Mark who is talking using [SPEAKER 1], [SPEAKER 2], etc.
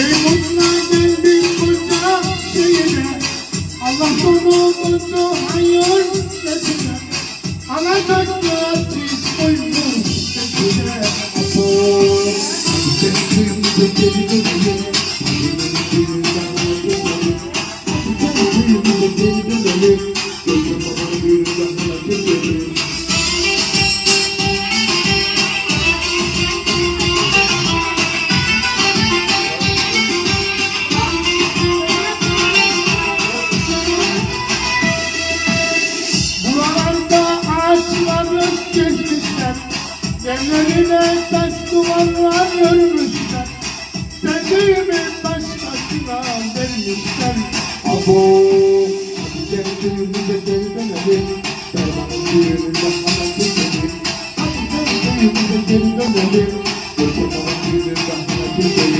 [SPEAKER 1] Meymunla geldik koca şehire. Allah sonumuzu hayır nesine Alacaklı artist koydu peşine Apo Gittim de geri dönüyor Evlerine taş duvarlar örmüşler Sevdiğimi başkasına vermişler Abo gel köyümüze geri Dermanın düğününde dönelim Hadi gel köyümüze geri dönelim Kocaman düğününde hala dönelim